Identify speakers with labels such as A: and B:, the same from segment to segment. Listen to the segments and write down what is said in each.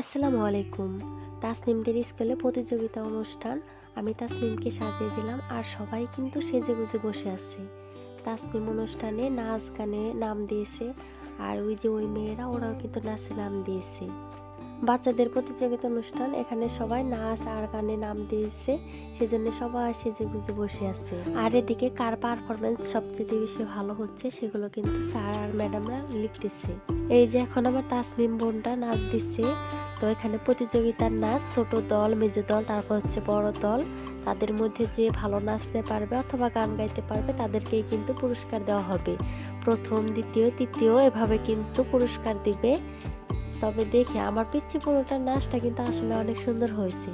A: আসসালামু আলাইকুম। তাসনিমদের স্কুলে প্রতিযোগিতা অনুষ্ঠান। আমি তাসনিমকে সাজিয়ে দিলাম আর সবাই কিন্তু সেজে গুজে বসে আছে। তাসনিম অনুষ্ঠানে নাচ গানে নাম দিয়েছে আর ওই যে ওই মেয়েরা ওরাও কিন্তু নাচে নাম দিয়েছে। বাচ্চাদের প্রতিযোগিতা অনুষ্ঠান, এখানে সবাই নাচ আর গানে নাম দিয়েছে। সেজন্য সবাই সেজে গুজে বসে আছে। আর এদিকে কার পারফরমেন্স সবচেয়ে বেশি ভালো হচ্ছে, সেগুলো কিন্তু স্যার আর ম্যাডামরা লিখতেছে। এই যে এখন আমার তাসনিম বোনটা নাচ দিচ্ছে। তো এখানে প্রতিযোগিতার নাচ, ছোট দল, মেজো দল, তারপর হচ্ছে বড় দল। তাদের মধ্যে যে ভালো নাচতে পারবে অথবা গান গাইতে পারবে, তাদেরকেই কিন্তু পুরস্কার দেওয়া হবে। প্রথম, দ্বিতীয়, তৃতীয়, এভাবে কিন্তু পুরস্কার দিবে। তবে দেখি, আমার পিচ্ছি পুরোটার নাচটা কিন্তু আসলে অনেক সুন্দর হয়েছে।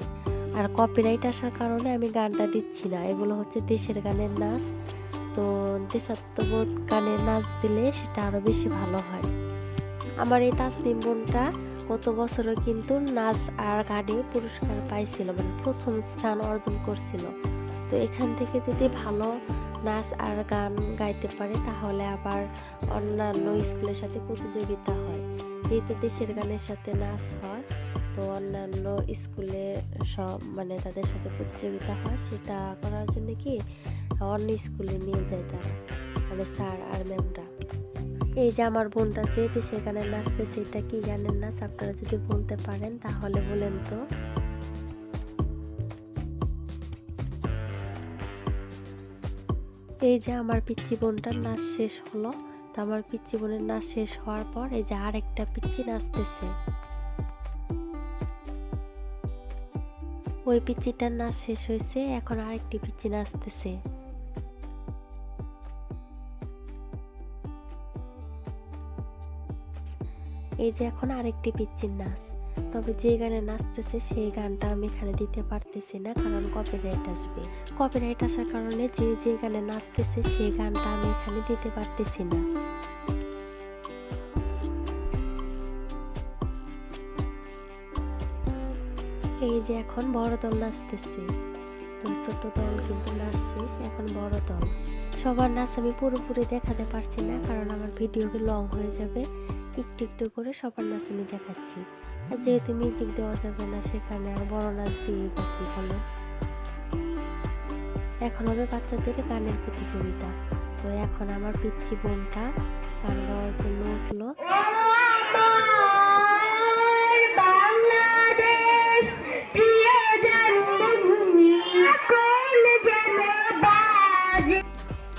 A: আর কপিরাইট আসার কারণে আমি গানটা দিচ্ছি না। এগুলো হচ্ছে দেশের গানের নাচ। তো দেশাত্মবোধ গানের নাচ দিলে সেটা আরও বেশি ভালো হয়। আমার এই তাসনিম বোনটা গত বছরও কিন্তু নাচ আর গানে পুরস্কার পাইছিল মানে প্রথম স্থান অর্জন করছিল। তো এখান থেকে যদি ভালো নাচ আর গান গাইতে পারে, তাহলে আবার অন্যান্য স্কুলের সাথে প্রতিযোগিতা হয়। যেহেতু দেশের গানের সাথে নাচ হয়, তো অন্যান্য স্কুলে সব মানে তাদের সাথে প্রতিযোগিতা হয়, সেটা করার জন্য কি অন্য স্কুলে নিয়ে যায় তারা মানে স্যার আর ম্যামরা। এই যে আমার বোনটা যেহেতু সেখানে নাচতেছে সেটা কি জানেন না? আপনারা যদি বলতে পারেন, তাহলে বলেন তো। এই যে আমার পিচ্ছি বোনটার নাচ শেষ হলো। তো আমার পিচ্ছি বোনের নাচ শেষ হওয়ার পর এই যে আরেকটা পিচ্ছি নাচতেছে। ওই পিচ্ছিটার নাচ শেষ হয়েছে, এখন আরেকটি পিচ্ছি নাচতেছে। এই যে এখন আরেকটি পিচ্ছির নাচ। তবে যে গানে নাচতেছে, সেই গানটা আমি এখানে দিতে পারতেছি না, কারণ কপিরাইট আসবে। কপিরাইট আসার কারণে যে যে গানে নাচতেছে, সেই গানটা আমি এখানে দিতে পারতেছি না। যে এখন বড় দল নাচতেছে তো ছোট দল কিন্তু নাচ এখন বড় দল। সবার নাচ আমি পুরোপুরি দেখাতে পারছি না, কারণ আমার ভিডিও লং হয়ে যাবে। একটু একটু করে সবার নাচ আমি দেখাচ্ছি। আর যেহেতু মিউজিক দেওয়া যাবে না, সেখানে আর বড় নাচ দিয়ে বাকি হলো এখন হবে বাচ্চাদের গানের প্রতিযোগিতা। তো এখন আমার পিচ্ছি বোনটা গান গাওয়ার জন্য উঠল।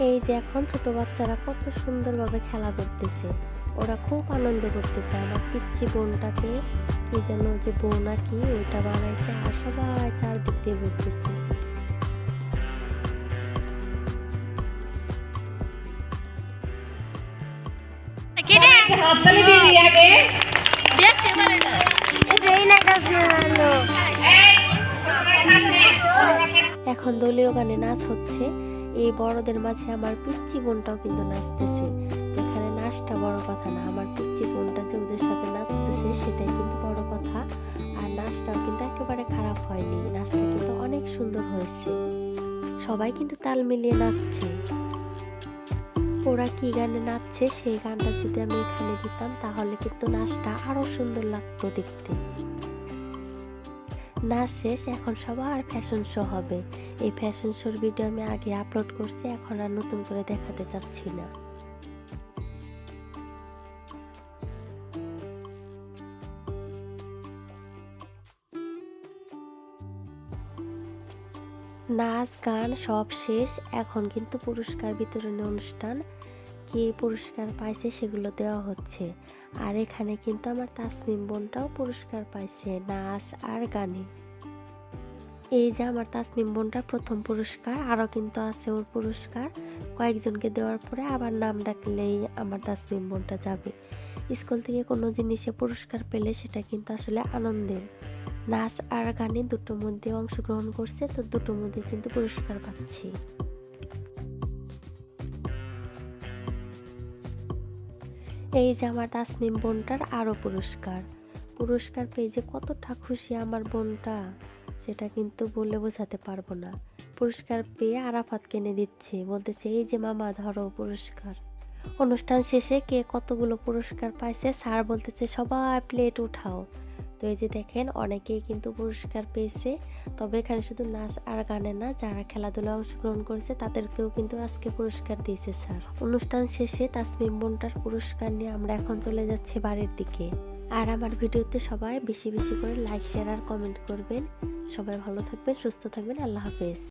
A: এই যে এখন ছোট বাচ্চারা কত সুন্দরভাবে খেলা করতেছে। ওরা খুব আনন্দ করতেছে। আমার পিচ্ছি বোনটাকে কি যেন যে বউ নাকি ওইটা বানাইছে আর সবাই চারদিক দিয়ে ঘুরতেছে।
B: হাততালি দিয়ে দিই আগে।
C: এই না কাজ
A: এখন দলীয় গানে নাচ হচ্ছে। এই বড়দের মাঝে আমার পিচ্ছি বোনটাও কিন্তু নাচতেছে। এখানে নাচটা বড় কথা না, আমার পিচ্ছি বোনটা যে ওদের সাথে নাচতেছে সেটাই কিন্তু বড় কথা। আর নাচটাও কিন্তু একেবারে খারাপ হয়নি, নাচটা কিন্তু অনেক সুন্দর হয়েছে। সবাই কিন্তু তাল মিলিয়ে নাচছে। ওরা কি গানে নাচছে সেই গানটা যদি আমি এখানে দিতাম, তাহলে কিন্তু নাচটা আরও সুন্দর লাগতো দেখতে। নাচ শেষ, এখন সবার ফ্যাশন শো হবে। এই ফ্যাশন শোর ভিডিও আমি আগে আপলোড করছি, এখন আর নতুন করে দেখাতে চাচ্ছি না। নাচ, গান সব শেষ, এখন কিন্তু পুরস্কার বিতরণী অনুষ্ঠান। কে পুরস্কার পাইছে সেগুলো দেওয়া হচ্ছে। আর এখানে কিন্তু আমার তাসমিম বোনটাও পুরস্কার পাইছে, নাচ আর গানে। এই যে আমার তাসমিম বোনটা প্রথম পুরস্কার, আরও কিন্তু আছে ওর পুরস্কার। কয়েকজনকে দেওয়ার পরে আবার নাম ডাকলেই আমার তাসমিম বোনটা যাবে। স্কুল থেকে কোনো জিনিসে পুরস্কার পেলে সেটা কিন্তু আসলে আনন্দের। নাচ আর গানে দুটোর মধ্যে অংশগ্রহণ করছে, তো দুটোর মধ্যে কিন্তু পুরস্কার পাচ্ছি। এই যে আমার তাসমিম বোনটার আরও পুরস্কার। পুরস্কার পেয়ে যে কতটা খুশি আমার বোনটা। সেটা কিন্তু বলে বোঝাতে পারব না। পুরস্কার পেয়ে আরাফাত কিনে দিচ্ছে। বলতেছে, এই যে মামা, ধরো পুরস্কার। অনুষ্ঠান শেষে কে কতগুলো পুরস্কার পাইছে? স্যার বলতেছে সবাই প্লেট উঠাও। তো এই যে দেখেন, অনেকেই কিন্তু পুরস্কার পেয়েছে। তবে এখানে শুধু নাচ আর গানে না, যারা খেলাধুলায় অংশগ্রহণ করেছে, তাদেরকেও কিন্তু আজকে পুরস্কার দিয়েছে স্যার। অনুষ্ঠান শেষে তাসমিম বোনটার পুরস্কার নিয়ে আমরা এখন চলে যাচ্ছি বাড়ির দিকে। আর আমার ভিডিওতে সবাই বেশি বেশি করে লাইক শেয়ার আর কমেন্ট করবেন। সবাই ভালো থাকবেন, সুস্থ থাকবেন, আল্লাহ হাফেজ।